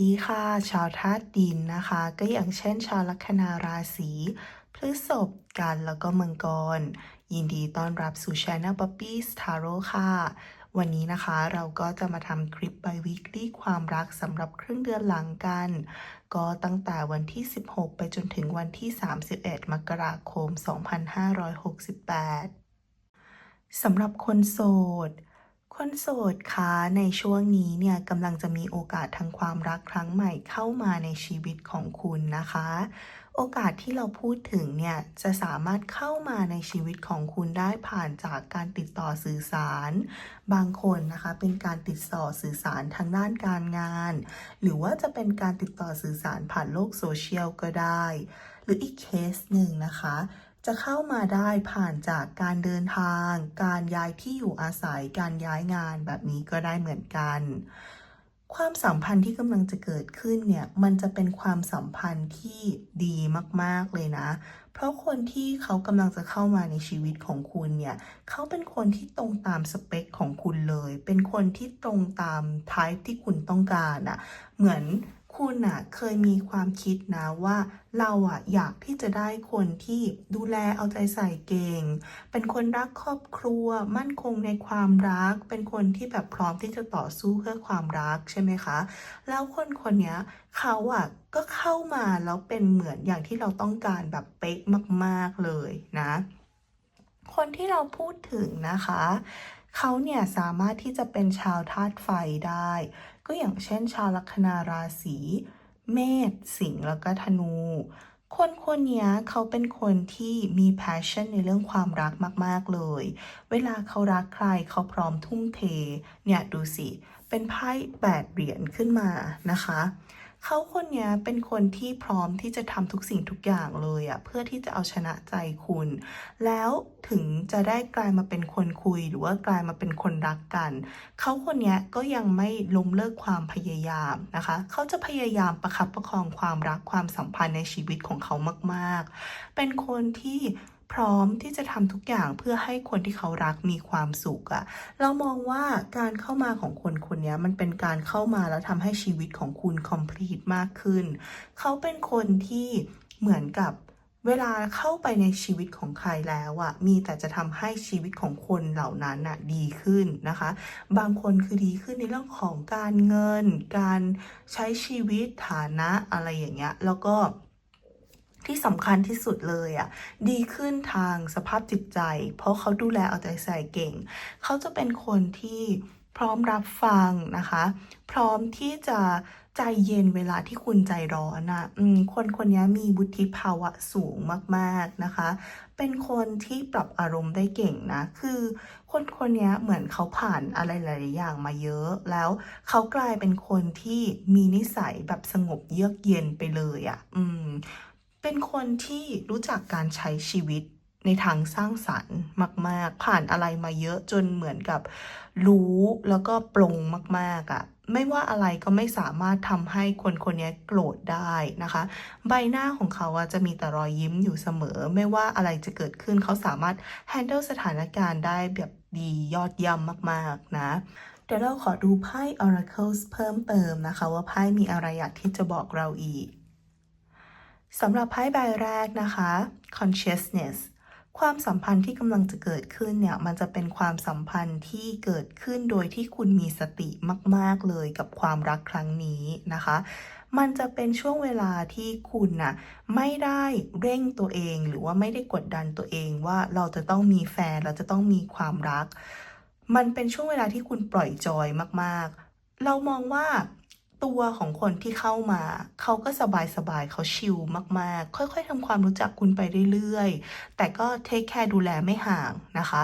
ดีค่ะ ชาวธาตุดินนะคะ ก็อย่างเช่น ชาวลัคนาราศีพฤษภกันแล้วก็มังกร ยินดีต้อนรับสู่ช anel Puppies Tarot ค่ะ วันนี้นะคะเราก็จะมาทำคลิป by weekly ความรักสำหรับครึ่งเดือนหลังกัน ก็ตั้งแต่วันที่ 16 ไปจนถึงวันที่ 31 มกราคม 2568สำหรับคนโสด คนโสดคะในช่วงนี้เนี่ยกำลังจะมีโอกาสทางความรักครั้งใหม่เข้ามาในชีวิตของคุณนะคะ โอกาสที่เราพูดถึงเนี่ยจะสามารถเข้ามาในชีวิตของคุณได้ผ่านจากการติดต่อสื่อสาร บางคนนะคะเป็นการติดต่อสื่อสารทางด้านการงาน หรือว่าจะเป็นการติดต่อสื่อสารผ่านโลกโซเชียลก็ได้ หรืออีกเคสหนึ่งนะคะ จะเข้ามาได้ผ่านจากการเดินทาง การย้ายที่อยู่อาศัย การย้ายงานแบบนี้ก็ได้เหมือนกัน ความสัมพันธ์ที่กำลังจะเกิดขึ้นเนี่ย มันจะเป็นความสัมพันธ์ที่ดีมากๆเลยนะ เพราะคนที่เขากำลังจะเข้ามาในชีวิตของคุณเนี่ย เขาเป็นคนที่ตรงตามสเปคของคุณเลย เป็นคนที่ตรงตามไทป์ที่คุณต้องการอะเหมือน คุณอะเคยมีความคิดนะว่าเราอะอยากที่จะได้คนที่ดูแลเอาใจใส่เก่ง เป็นคนรักครอบครัว มั่นคงในความรัก เป็นคนที่แบบพร้อมที่จะต่อสู้เพื่อความรักใช่ไหมคะ แล้วคนคนนี้เขาอะก็เข้ามาแล้วเป็นเหมือนอย่างที่เราต้องการแบบเป๊ะมาก ๆเลยนะ คนที่เราพูดถึงนะคะเขาเนี่ยสามารถที่จะเป็นชาวธาตุไฟได้ ก็อย่างเช่นชาวลัคนาราศีเมษสิงห์แล้วก็ธนู คนคนนี้เขาเป็นคนที่มี passion ในเรื่องความรักมาก ๆ เลย เวลาเขารักใครเขาพร้อมทุ่มเท เนี่ย ดูสิ เป็นไพ่แปดเหรียญขึ้นมานะคะ เขาคนนี้เป็นคนที่พร้อมที่จะทำทุกสิ่งทุกอย่างเลยอะเพื่อที่จะเอาชนะใจคุณ แล้วถึงจะได้กลายมาเป็นคนคุยหรือว่ากลายมาเป็นคนรักกัน เขาคนนี้ก็ยังไม่ล้มเลิกความพยายามนะคะ เขาจะพยายามประคับประคองความรักความสัมพันธ์ในชีวิตของเขามาก ๆ เป็นคนที่ พร้อมที่จะทำทุกอย่างเพื่อให้คนที่เขารักมีความสุขอะเรามองว่าการเข้ามาของคนคนนี้มันเป็นการเข้ามาแล้วทำให้ชีวิตของคุณ complete มากขึ้น เขาเป็นคนที่เหมือนกับเวลาเข้าไปในชีวิตของใครแล้วอะมีแต่จะทำให้ชีวิตของคนเหล่านั้นอะดีขึ้นนะคะ บางคนคือดีขึ้นในเรื่องของการเงิน การใช้ชีวิตฐานะอะไรอย่างเงี้ย แล้วก็ ที่สำคัญที่สุดเลยอะดีขึ้นทางสภาพจิตใจ เพราะเขาดูแลเอาใจใส่เก่ง เขาจะเป็นคนที่พร้อมรับฟังนะคะ พร้อมที่จะใจเย็นเวลาที่คุณใจร้อนอะอืมคนคนนี้มีวุฒิภาวะสูงมากๆนะคะ เป็นคนที่ปรับอารมณ์ได้เก่งนะ คือคนคนนี้เหมือนเขาผ่านอะไรหลายอย่างมาเยอะ แล้วเขากลายเป็นคนที่มีนิสัยแบบสงบเยือกเย็นไปเลยอะ อืม เป็นคนที่รู้จักการใช้ชีวิตในทางสร้างสรรค์มาก ๆ ผ่านอะไรมาเยอะจนเหมือนกับรู้แล้วก็ปลงมากๆอะ่ะไม่ว่าอะไรก็ไม่สามารถทำให้คนคนนี้โกรธได้นะคะ ใบหน้าของเขาจะมีแต่รอยยิ้มอยู่เสมอ ไม่ว่าอะไรจะเกิดขึ้นเขาสามารถ handle สถานการณ์ได้แบบดียอดเยี่ยมมาก ๆ นะเดี๋ยวเราขอดูไพ่ Oracles เพิ่มเติมนะคะ ว่าไพ่มีอะไรอยากที่จะบอกเราอีก สำหรับไพ่ใบแรกนะคะ consciousness ความสัมพันธ์ที่กำลังจะเกิดขึ้นเนี่ย มันจะเป็นความสัมพันธ์ที่เกิดขึ้นโดยที่คุณมีสติมาก ๆ เลยกับความรักครั้งนี้นะคะ มันจะเป็นช่วงเวลาที่คุณน่ะไม่ได้เร่งตัวเอง หรือว่าไม่ได้กดดันตัวเองว่าเราจะต้องมีแฟน เราจะต้องมีความรัก มันเป็นช่วงเวลาที่คุณปล่อยจอยมาก ๆ เรามองว่า ตัวของคนที่เข้ามา เขาก็สบายๆเขาชิลมากๆ ค่อยๆทำความรู้จักคุณไปเรื่อยๆ แต่ก็เทคแคร์ดูแลไม่ห่างนะคะ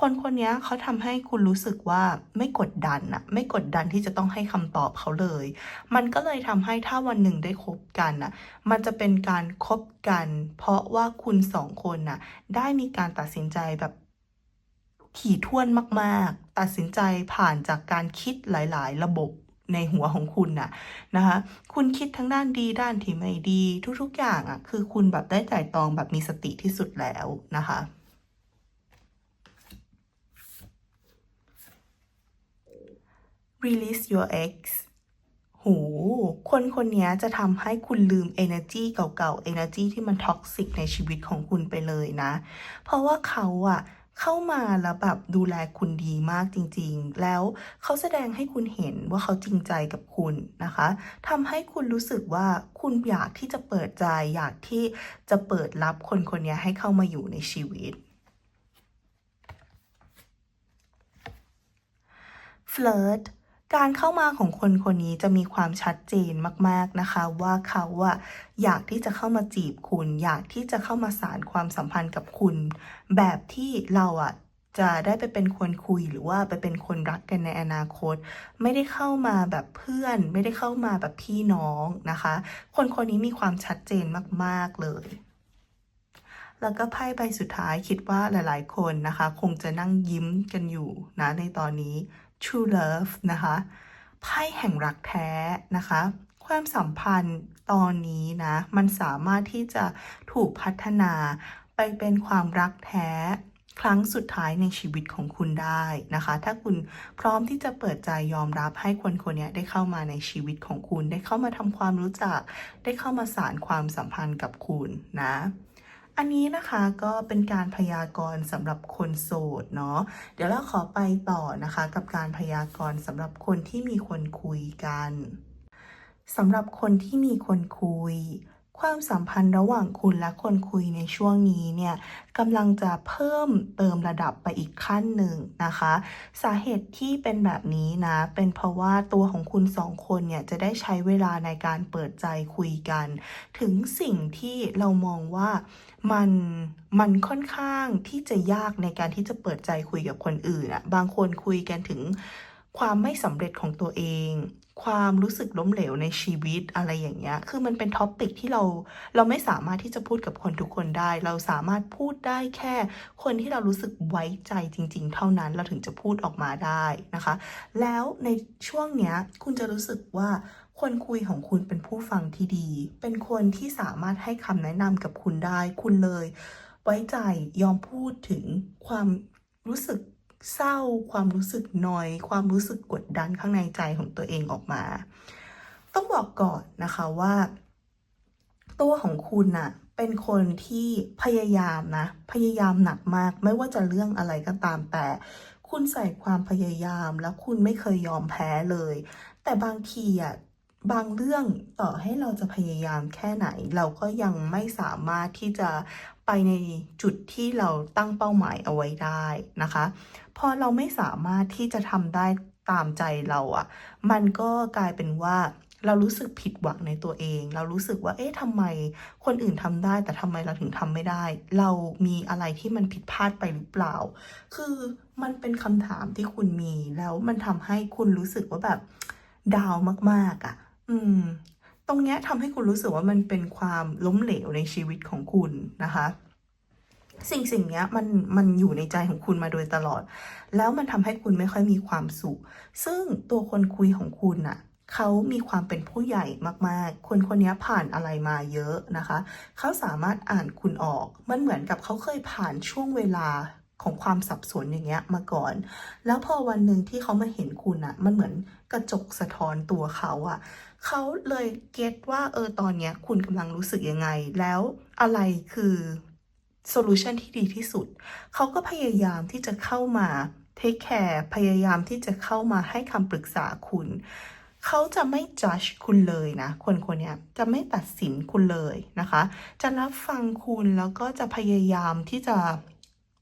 คนคนนี้เขาทำให้คุณรู้สึกว่าไม่กดดันอะไม่กดดันที่จะต้องให้คำตอบเขาเลย มันก็เลยทำให้ถ้าวันหนึ่งได้คบกันอะมันจะเป็นการคบกัน เพราะว่าคุณสองคนน่ะได้มีการตัดสินใจแบบถี่ถ้วนมากๆ ตัดสินใจผ่านจากการคิดหลาย ๆ ระบบ ในหัวของคุณน่ะนะคะ คุณคิดทั้งด้านดีด้านที่ไม่ดี ทุกๆอย่างอะคือคุณแบบได้ไตร่ตองแบบมีสติที่สุดแล้วนะคะ release your ex คนคนนี้จะทำให้คุณลืม energy เก่าๆ energy ที่มันท็อกซิกในชีวิตของคุณไปเลยนะ เพราะว่าเขาอะ เข้ามาแล้วแบบดูแลคุณดีมากจริงๆ แล้วเขาแสดงให้คุณเห็นว่าเขาจริงใจกับคุณนะคะทำให้คุณรู้สึกว่าคุณอยากที่จะเปิดใจ อยากที่จะเปิดรับคนคนนี้ให้เข้ามาอยู่ในชีวิตเฟลิร์ การเข้ามาของคนคนนี้จะมีความชัดเจนมาก ๆนะคะ ว่าเขาอะอยากที่จะเข้ามาจีบคุณ อยากที่จะเข้ามาสารความสัมพันธ์กับคุณ แบบที่เราอะจะได้ไปเป็นคนคุยหรือว่าไปเป็นคนรักกันในอนาคต ไม่ได้เข้ามาแบบเพื่อน ไม่ได้เข้ามาแบบพี่น้องนะคะ คนคนนี้มีความชัดเจนมาก ๆเลยแล้วก็ไพ่ใบสุดท้ายคิดว่าหลาย ๆ คนนะคะ คงจะนั่งยิ้มกันอยู่นะในตอนนี้ True Love นะคะไพ่แห่งรักแท้นะคะ ความสัมพันธ์ตอนนี้นะมันสามารถที่จะถูกพัฒนาไปเป็นความรักแท้ครั้งสุดท้ายในชีวิตของคุณได้นะคะ ถ้าคุณพร้อมที่จะเปิดใจยอมรับให้คนคนนี้ได้เข้ามาในชีวิตของคุณ ได้เข้ามาทำความรู้จัก ได้เข้ามาสารความสัมพันธ์กับคุณนะ อันนี้นะคะก็เป็นการพยากรณ์สำหรับคนโสดเนาะเดี๋ยวเราขอไปต่อนะคะกับการพยากรณ์สำหรับคนที่มีคนคุยกันสำหรับคนที่มีคนคุย ความสัมพันธ์ระหว่างคุณและคนคุยในช่วงนี้เนี่ยกำลังจะเพิ่มเติมระดับไปอีกขั้นหนึ่งนะคะ สาเหตุที่เป็นแบบนี้นะ เป็นเพราะว่าตัวของคุณสองคนเนี่ยจะได้ใช้เวลาในการเปิดใจคุยกัน ถึงสิ่งที่เรามองว่ามันมันค่อนข้างที่จะยากในการที่จะเปิดใจคุยกับคนอื่นอะบางคนคุยกันถึง ความไม่สำเร็จของตัวเอง ความรู้สึกล้มเหลวในชีวิตอะไรอย่างเงี้ย คือมันเป็นท็อปิกที่เราเราไม่สามารถที่จะพูดกับคนทุกคนได้ เราสามารถพูดได้แค่คนที่เรารู้สึกไว้ใจจริง ๆ เท่านั้นเราถึงจะพูดออกมาได้นะคะ แล้วในช่วงเนี้ยคุณจะรู้สึกว่าคนคุยของคุณเป็นผู้ฟังที่ดี เป็นคนที่สามารถให้คำแนะนำกับคุณได้ คุณเลย ไว้ใจยอมพูดถึงความรู้สึก เศร้าความรู้สึกนอย ความรู้สึกกดดันข้างในใจของตัวเองออกมา ต้องบอกก่อนนะคะว่า ตัวของคุณน่ะเป็นคนที่พยายามนะ พยายามหนักมาก ไม่ว่าจะเรื่องอะไรก็ตามแต่ คุณใส่ความพยายามแล้วคุณไม่เคยยอมแพ้เลย แต่บางทีอะบางเรื่องต่อให้เราจะพยายามแค่ไหน เราก็ยังไม่สามารถที่จะ ไปในจุดที่เราตั้งเป้าหมายเอาไว้ได้นะคะ พอเราไม่สามารถที่จะทำได้ตามใจเราอะ่ะ มันก็กลายเป็นว่าเรารู้สึกผิดหวังในตัวเอง เรารู้สึกว่า เอ๊ะทำไมคนอื่นทำได้ แต่ทำไมเราถึงทำไม่ได้ เรามีอะไรที่มันผิดพลาดไปหรือเปล่า คือมันเป็นคำถามที่คุณมี แล้วมันทำให้คุณรู้สึกว่าแบบดาวมากๆอะ่ะ อืม ตรงเนี้ยทำให้คุณรู้สึกว่ามันเป็นความล้มเหลวในชีวิตของคุณนะคะ สิ่งสิ่งเนี้ยมันมันอยู่ในใจของคุณมาโดยตลอด แล้วมันทำให้คุณไม่ค่อยมีความสุข ซึ่งตัวคนคุยของคุณน่ะเขามีความเป็นผู้ใหญ่มากๆ คนคนนี้ผ่านอะไรมาเยอะนะคะ เขาสามารถอ่านคุณออก มันเหมือนกับเขาเคยผ่านช่วงเวลา ของความสับสนอย่างเงี้ยมาก่อน แล้วพอวันหนึ่งที่เขามาเห็นคุณอะมันเหมือนกระจกสะท้อนตัวเขาอะเขาเลยเก็ตว่าเออตอนเนี้ยคุณกำลังรู้สึกยังไง แล้วอะไรคือโซลูชันที่ดีที่สุด เขาก็พยายามที่จะเข้ามาเทคแคร์พยายามที่จะเข้ามาให้คำปรึกษาคุณ เขาจะไม่ judge คุณเลยนะ คนคนเนี้ยจะไม่ตัดสินคุณเลยนะคะ จะรับฟังคุณแล้วก็จะพยายามที่จะ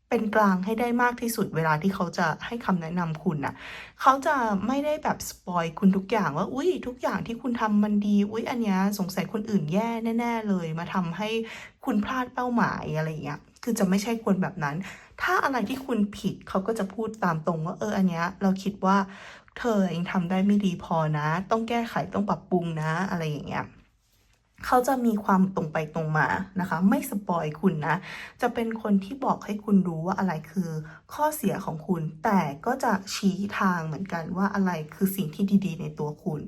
เป็นกลางให้ได้มากที่สุดเวลาที่เขาจะให้คำแนะนำคุณน่ะ เขาจะไม่ได้แบบสปอยคุณทุกอย่างว่า อุ้ยทุกอย่างที่คุณทำมันดี อุ้ยอันเนี้ยสงสัยคนอื่นแย่แน่ ๆ เลย มาทำให้คุณพลาดเป้าหมายอะไรอย่างเงี้ย คือจะไม่ใช่คนแบบนั้น ถ้าอะไรที่คุณผิดเขาก็จะพูดตามตรงว่าเอออันเนี้ยเราคิดว่าเธอเองทำได้ไม่ดีพอนะ ต้องแก้ไขต้องปรับปรุงนะ อะไรอย่างเงี้ย เขาจะมีความตรงไปตรงมานะคะ ไม่สปอยคุณนะ จะเป็นคนที่บอกให้คุณรู้ว่าอะไรคือ ข้อเสียของคุณ แต่ก็จะชี้ทางเหมือนกันว่าอะไรคือสิ่งที่ดีๆ ในตัวคุณ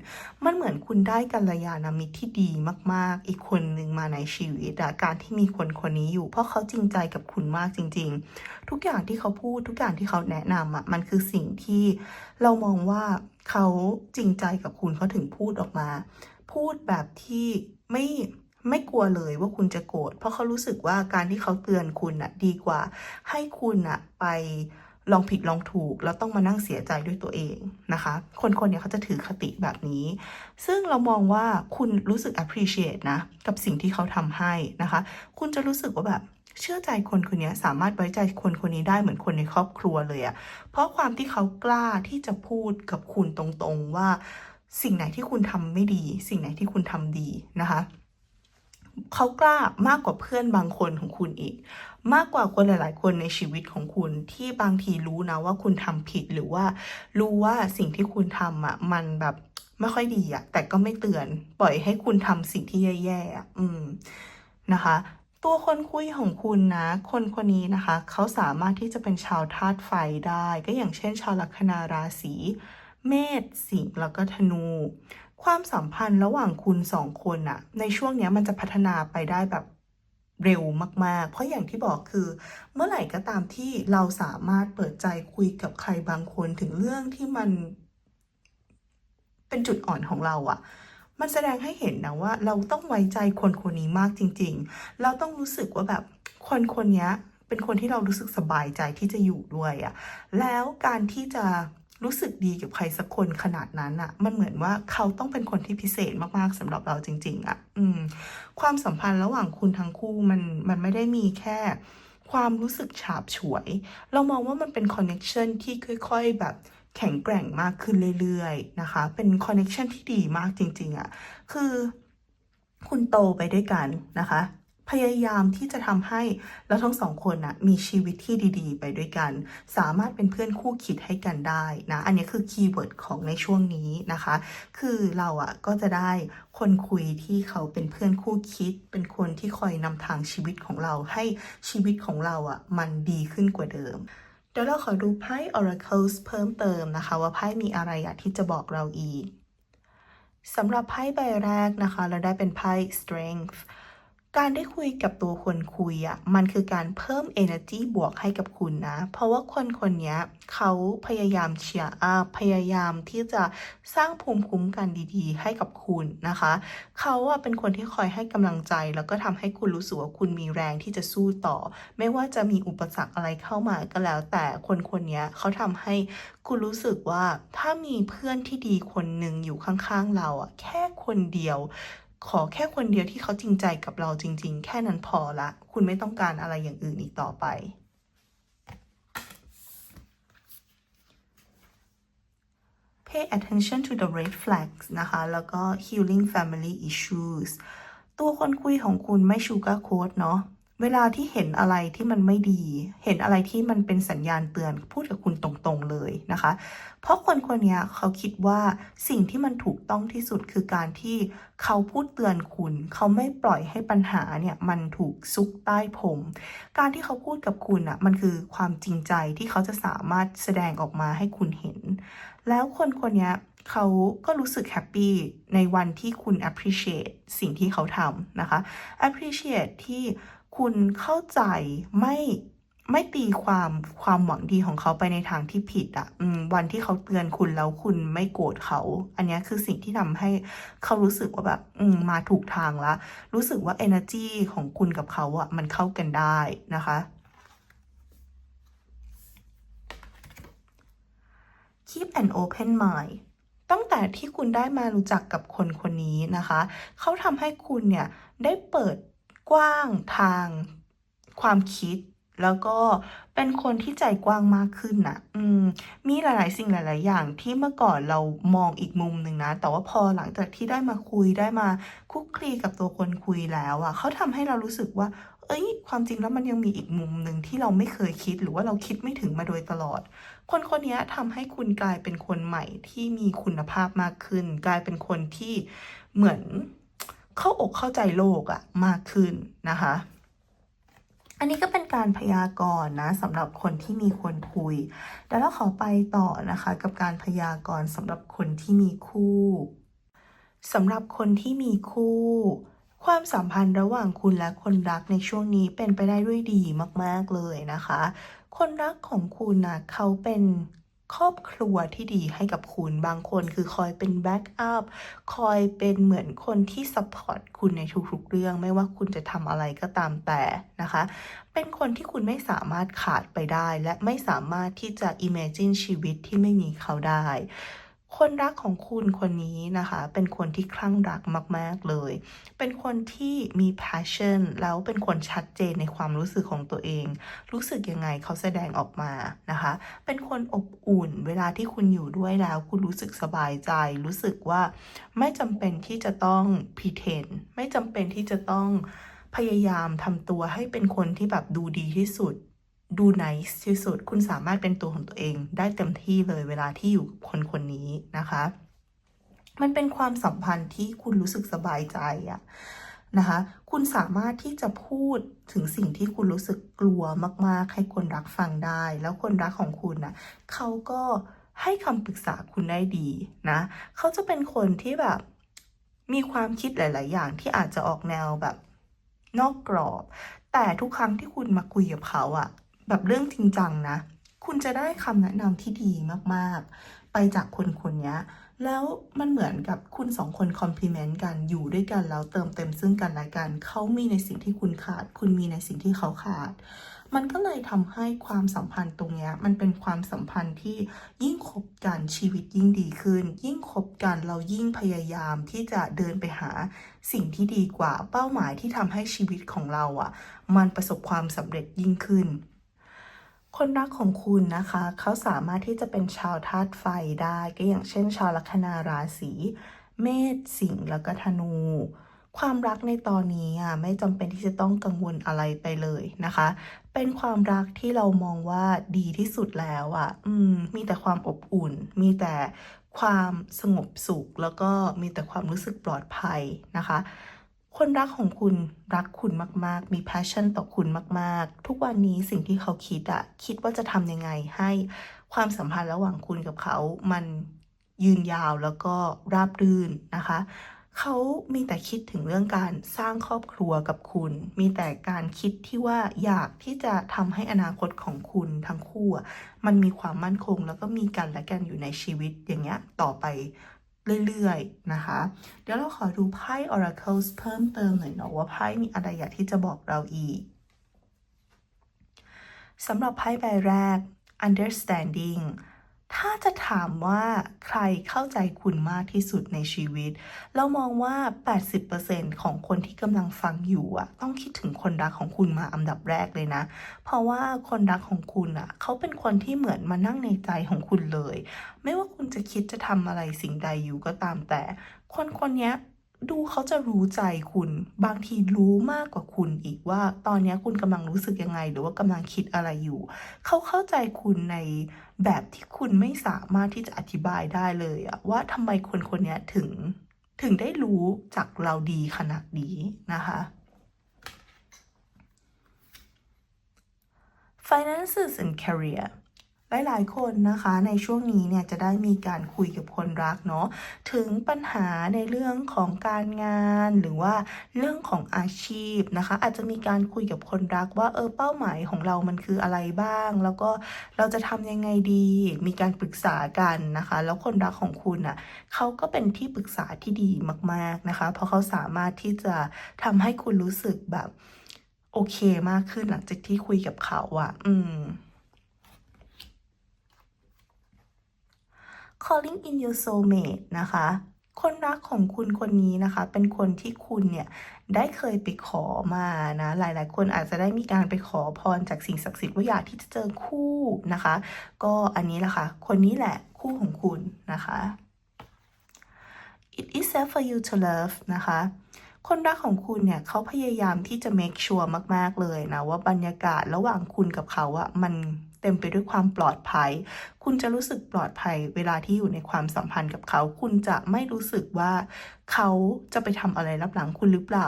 มันเหมือนคุณได้กัลยาณมิตรที่ดีมาก ๆ อีกคนหนึ่งมาในชีวิตการที่มีคนคนนี้อยู่ เพราะเขาจริงใจกับคุณมากจริง ๆ ทุกอย่างที่เขาพูดทุกอย่างที่เขาแนะนำอะมันคือสิ่งที่เรามองว่าเขาจริงใจกับคุณเขาถึงพูดออกมา พูดแบบที่ ไม่ไม่กลัวเลยว่าคุณจะโกรธเพราะเขารู้สึกว่าการที่เขาเตือนคุณน่ะดีกว่า ให้คุณน่ะไปลองผิดลองถูกแล้วต้องมานั่งเสียใจด้วยตัวเองนะคะ คนคนเนี้ยเขาจะถือคติแบบนี้ ซึ่งเรามองว่าคุณรู้สึก appreciate นะ กับสิ่งที่เขาทำให้นะคะ คุณจะรู้สึกว่าแบบเชื่อใจคนคนนี้สามารถไว้ใจคนคนนี้ได้เหมือนคนในครอบครัวเลยอะเพราะความที่เขากล้าที่จะพูดกับคุณตรงๆว่า สิ่งไหนที่คุณทำไม่ดี สิ่งไหนที่คุณทำดีนะคะเขากล้ามากกว่าเพื่อนบางคนของคุณอีก มากกว่าคนหลาย ๆ คนในชีวิตของคุณที่บางทีรู้นะว่าคุณทำผิดหรือว่า รู้ว่าสิ่งที่คุณทำอะมันแบบไม่ค่อยดีอะแต่ก็ไม่เตือน ปล่อยให้คุณทำสิ่งที่แย่ๆอะอืมนะคะ ตัวคนคุยของคุณนะ คนคนนี้นะคะ เขาสามารถที่จะเป็นชาวธาตุไฟได้ ก็อย่างเช่น ชาวลัคนาราศี เมษสิงห์แล้วก็ธนู ความสัมพันธ์ระหว่างคุณสองคนอะในช่วงเนี้ยมันจะพัฒนาไปได้แบบเร็วมาก ๆ เพราะอย่างที่บอกคือ เมื่อไหร่ก็ตามที่เราสามารถเปิดใจคุยกับใครบางคนถึงเรื่องที่มัน เป็นจุดอ่อนของเราอะมันแสดงให้เห็นนะว่า เราต้องไว้ใจคนคนนี้มากจริง ๆ เราต้องรู้สึกว่าแบบคนคนนี้เป็นคนที่เรารู้สึกสบายใจที่จะอยู่ด้วยอะแล้วการที่จะ รู้สึกดีกับใครสักคนขนาดนั้นอะมันเหมือนว่าเขาต้องเป็นคนที่พิเศษมากๆสำหรับเราจริง ๆอะอืม ความสัมพันธ์ระหว่างคุณทั้งคู่มันมันไม่ได้มีแค่ความรู้สึกฉาบฉวย เรามองว่ามันเป็นคอนเน็ชันที่ค่อย ๆ แบบแข็งแกร่งมากขึ้นเรื่อยๆนะคะ เป็นคอนเน็ชันที่ดีมากจริง ๆอะ่ะคือคุณโตไปด้วยกันนะคะ พยายามที่จะทำให้เราทั้งสองคนน่ะมีชีวิตที่ดีๆ ไปด้วยกัน สามารถเป็นเพื่อนคู่คิดให้กันได้นะอันนี้คือคีย์เวิร์ดของในช่วงนี้นะคะ คือเราอะก็จะได้คนคุยที่เขาเป็นเพื่อนคู่คิด เป็นคนที่คอยนำทางชีวิตของเราให้ชีวิตของเราอะมันดีขึ้นกว่าเดิมเดี๋ยวเราขอดูไพ่ Oracles เพิ่มเติมนะคะ ว่าไพ่มีอะไรอยากที่จะบอกเราอีกสำหรับไพ่ใบแรกนะคะ เราได้เป็นไพ่ Strength การได้คุยกับตัวคนคุยอะ่ะมันคือการเพิ่ม energy บวกให้กับคุณนะ เพราะว่าคนคนนี้เขาพยายามเชียร์อัพพยายามที่จะสร้างภูมิคุ้มกันดีๆ ให้กับคุณนะคะ เขาอะเป็นคนที่คอยให้กำลังใจ แล้วก็ทำให้คุณรู้สึกว่าคุณมีแรงที่จะสู้ต่อ ไม่ว่าจะมีอุปสรรคอะไรเข้ามาก็แล้ว แต่คนคนนี้เขาทำให้คุณรู้สึกว่าถ้ามีเพื่อนที่ดีคนหนึ่งอยู่ข้างๆเราอะแค่คนเดียว ขอแค่คนเดียวที่เขาจริงใจกับเราจริง ๆ แค่นั้นพอละ คุณไม่ต้องการอะไรอย่างอื่นอีกต่อไป pay attention to the red flags นะคะ แล้วก็ healing family issues ตัวคนคุยของคุณไม่ชูการ์โค้ดเนาะ เวลาที่เห็นอะไรที่มันไม่ดี เห็นอะไรที่มันเป็นสัญญาณเตือนพูดกับคุณตรงๆเลยนะคะ เพราะคนคนนี้เขาคิดว่าสิ่งที่มันถูกต้องที่สุดคือการที่เขาพูดเตือนคุณ เขาไม่ปล่อยให้ปัญหาเนี่ยมันถูกซุกใต้ผม การที่เขาพูดกับคุณอะ่ะมันคือความจริงใจที่เขาจะสามารถแสดงออกมาให้คุณเห็น แล้วคนคนนี้เขาก็รู้สึกแฮปปี้ในวันที่คุณ appreciate สิ่งที่เขาทำนะคะ appreciate ที่ คุณเข้าใจไม่ไม่ตีความความหวังดีของเขาไปในทางที่ผิดอะ่ะวันที่เขาเตือนคุณแล้วคุณไม่โกรธเขา อันนี้คือสิ่งที่ทำให้เขารู้สึกว่าแบบอืมมาถูกทางละ รู้สึกว่า energy ของคุณกับเขาอะ่ะมันเข้ากันได้นะคะ keep an open mind ตั้งแต่ที่คุณได้มารู้จักกับคนคนนี้นะคะ เขาทำให้คุณเนี่ยได้เปิด กว้างทางความคิด แล้วก็เป็นคนที่ใจกว้างมากขึ้นนะอืม มีหลาย ๆ สิ่งหลาย ๆ อย่างที่เมื่อก่อนเรามองอีกมุมหนึ่งนะ แต่ว่าพอหลังจากที่ได้มาคุยได้มาคุกคลีกับตัวคนคุยแล้วอะเขาทำให้เรารู้สึกว่า เอ้ย ความจริงแล้วมันยังมีอีกมุมหนึ่งที่เราไม่เคยคิดหรือว่าเราคิดไม่ถึงมาโดยตลอด คนคนนี้ทำให้คุณกลายเป็นคนใหม่ที่มีคุณภาพมากขึ้น กลายเป็นคนที่เหมือน เข้าอกเข้าใจโลกอะมากขึ้นนะคะ อันนี้ก็เป็นการพยากรณ์นะสำหรับคนที่มีคนคุยเดี๋ยวเราขอไปต่อนะคะกับการพยากรณ์สำหรับคนที่มีคู่สำหรับคนที่มีคู่ ความสัมพันธ์ระหว่างคุณและคนรักในช่วงนี้เป็นไปได้ด้วยดีมาก ๆ เลยนะคะ คนรักของคุณนะเขาเป็น ครอบครัวที่ดีให้กับคุณบางคนคือคอยเป็นแบ็กอัพคอยเป็นเหมือนคนที่ซัพพอร์ตคุณในทุกๆเรื่อง ไม่ว่าคุณจะทำอะไรก็ตามแต่นะคะ เป็นคนที่คุณไม่สามารถขาดไปได้ และไม่สามารถที่จะ imagine ชีวิตที่ไม่มีเขาได้ คนรักของคุณคนนี้นะคะ เป็นคนที่คลั่งรักมาก ๆ เลย เป็นคนที่มี passion แล้วเป็นคนชัดเจนในความรู้สึกของตัวเอง รู้สึกยังไงเขาแสดงออกมานะคะ เป็นคนอบอุ่น เวลาที่คุณอยู่ด้วยแล้ว คุณรู้สึกสบายใจ รู้สึกว่าไม่จำเป็นที่จะต้อง pretend ไม่จำเป็นที่จะต้องพยายามทำตัวให้เป็นคนที่แบบดูดีที่สุด ดู nice ที่สุด คุณสามารถเป็นตัวของตัวเองได้เต็มที่เลยเวลาที่อยู่กับคนคนนี้นะคะ มันเป็นความสัมพันธ์ที่คุณรู้สึกสบายใจอะนะคะ คุณสามารถที่จะพูดถึงสิ่งที่คุณรู้สึกกลัวมาก ๆ ให้คนรักฟังได้ แล้วคนรักของคุณน่ะเขาก็ให้คำปรึกษาคุณได้ดีนะ เขาจะเป็นคนที่แบบมีความคิดหลาย ๆ อย่างที่อาจจะออกแนวแบบนอกกรอบ แต่ทุกครั้งที่คุณมาคุยกับเขาอะ แบบเรื่องจริงจังนะ คุณจะได้คำแนะนำที่ดีมากๆ ไปจากคนคนนี้แล้วมันเหมือนกับคุณสองคนคอมพลีเมนต์กันอยู่ด้วยกันแล้วเติมเต็มซึ่งกันและกัน เขามีในสิ่งที่คุณขาด คุณมีในสิ่งที่เขาขาด มันก็เลยทำให้ความสัมพันธ์ตรงนี้มันเป็นความสัมพันธ์ที่ยิ่งคบกันชีวิตยิ่งดีขึ้น ยิ่งคบกันเรายิ่งพยายามที่จะเดินไปหาสิ่งที่ดีกว่าเป้าหมายที่ทำให้ชีวิตของเราอะ่ะ มันประสบความสำเร็จยิ่งขึ้น คนรักของคุณนะคะ เขาสามารถที่จะเป็นชาวธาตุไฟได้ ก็อย่างเช่น ชาวลัคนาราศีเมษสิงห์แล้วก็ธนู ความรักในตอนนี้อะไม่จำเป็นที่จะต้องกังวลอะไรไปเลยนะคะ เป็นความรักที่เรามองว่าดีที่สุดแล้วอะ อืม มีแต่ความอบอุ่น มีแต่ความสงบสุข แล้วก็มีแต่ความรู้สึกปลอดภัยนะคะ คนรักของคุณรักคุณมากๆ มี passion ต่อคุณมาก ๆ ทุกวันนี้สิ่งที่เขาคิดอะคิดว่าจะทำยังไงให้ความสัมพันธ์ระหว่างคุณกับเขา มันยืนยาวแล้วก็ราบรื่นนะคะ เขามีแต่คิดถึงเรื่องการสร้างครอบครัวกับคุณ มีแต่การคิดที่ว่าอยากที่จะทำให้อนาคตของคุณทั้งคู่มันมีความมั่นคง แล้วก็มีกันและกันอยู่ในชีวิตอย่างเงี้ยต่อไป เรื่อยๆนะคะ เดี๋ยวเราขอดูไพ่ Oracles เพิ่มเติมหน่อยเนาะว่าไพ่มีอะไรอยากที่จะบอกเราอีกสำหรับไพ่ใบแรก understanding ถ้าจะถามว่าใครเข้าใจคุณมากที่สุดในชีวิต เรามองว่า 80%ของคนที่กำลังฟังอยู่อะ ต้องคิดถึงคนรักของคุณมาอันดับแรกเลยนะ เพราะว่าคนรักของคุณอะ เขาเป็นคนที่เหมือนมานั่งในใจของคุณเลย ไม่ว่าคุณจะคิดจะทำอะไรสิ่งใดอยู่ก็ตามแต่ คนคนนี้ ดูเขาจะรู้ใจคุณ บางทีรู้มากกว่าคุณอีกว่า ตอนนี้คุณกำลังรู้สึกยังไง หรือว่ากำลังคิดอะไรอยู่ เขาเข้าใจคุณในแบบที่คุณไม่สามารถที่จะอธิบายได้เลยอะว่าทำไมคนคนนี้ถึงถึงได้รู้จากเราดีขนาดนี้นะคะ finances and career หลายๆคนนะคะในช่วงนี้เนี่ยจะได้มีการคุยกับคนรักเนาะถึงปัญหาในเรื่องของการงานหรือว่าเรื่องของอาชีพนะคะ อาจจะมีการคุยกับคนรักว่าเออเป้าหมายของเรามันคืออะไรบ้าง แล้วก็เราจะทำยังไงดี มีการปรึกษากันนะคะ แล้วคนรักของคุณอะเขาก็เป็นที่ปรึกษาที่ดีมาก ๆนะคะ เพราะเขาสามารถที่จะทำให้คุณรู้สึกแบบ โอเคมากขึ้นหลังจากที่คุยกับเขาอะ อืม calling in your soulmate นะคะ คนรักของคุณคนนี้นะคะ เป็นคนที่คุณเนี่ยได้เคยไปขอมานะ หลายๆ คนอาจจะได้มีการไปขอพรจากสิ่งศักดิ์สิทธิ์ว่าอยากที่จะเจอคู่นะคะ ก็อันนี้แหละค่ะ คนนี้แหละคู่ของคุณนะคะ it is safe for you to love นะคะคนรักของคุณเนี่ยเขาพยายามที่จะ make sure มาก ๆ เลยนะ ว่าบรรยากาศระหว่างคุณกับเขาอะมัน เต็มไปด้วยความปลอดภัย คุณจะรู้สึกปลอดภัย เวลาที่อยู่ในความสัมพันธ์กับเขา คุณจะไม่รู้สึกว่าเขาจะไปทำอะไรรับหลังคุณหรือเปล่า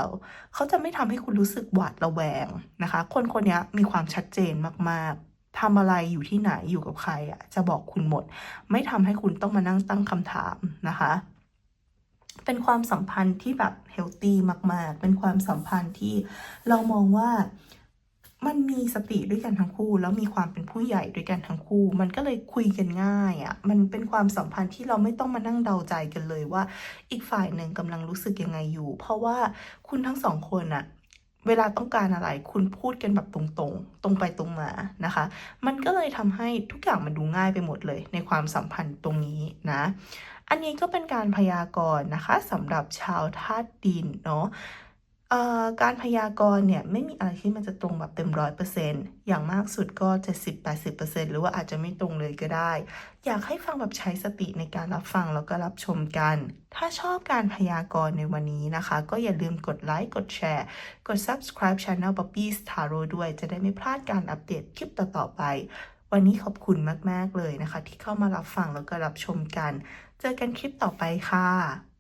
เขาจะไม่ทำให้คุณรู้สึกหวาดระแวงนะคะ คนคนนี้มีความชัดเจนมากๆทำอะไรอยู่ที่ไหนอยู่กับใครอะจะบอกคุณหมด ไม่ทำให้คุณต้องมานั่งตั้งคำถามนะคะ เป็นความสัมพันธ์ที่แบบเฮลตี้มาก ๆ เป็นความสัมพันธ์ที่เรามองว่า มันมีสติด้วยกันทั้งคู่ แล้วมีความเป็นผู้ใหญ่ด้วยกันทั้งคู่ มันก็เลยคุยกันง่ายอะ่ะมันเป็นความสัมพันธ์ที่เราไม่ต้องมานั่งเดาใจกันเลยว่า อีกฝ่ายหนึ่งกำลังรู้สึกยังไงอยู่ เพราะว่าคุณทั้งสองคนอะเวลาต้องการอะไรคุณพูดกันแบบตรงๆ ตรงไปตรงมานะคะ มันก็เลยทำให้ทุกอย่างมันดูง่ายไปหมดเลย ในความสัมพันธ์ตรงนี้นะ อันนี้ก็เป็นการพยากรณ์นะคะสำหรับชาวธาตุดินเนาะ การพยากรณ์เนี่ยไม่มีอะไรที่มันจะตรงแบบเต็มร้อยเปอร์เซ็นต์อย่างมากสุดก็70-80%หรือว่าอาจจะไม่ตรงเลยก็ได้ อยากให้ฟังแบบใช้สติในการรับฟังแล้วก็รับชมกัน ถ้าชอบการพยากรณ์ในวันนี้นะคะ ก็อย่าลืมกดไลค์กดแชร์ กด subscribe channel Poppy's Tarot ด้วย จะได้ไม่พลาดการอัปเดตคลิปต่อๆไป วันนี้ขอบคุณมากๆเลยนะคะ ที่เข้ามารับฟังแล้วก็รับชมกัน เจอกันคลิปต่อไปค่ะ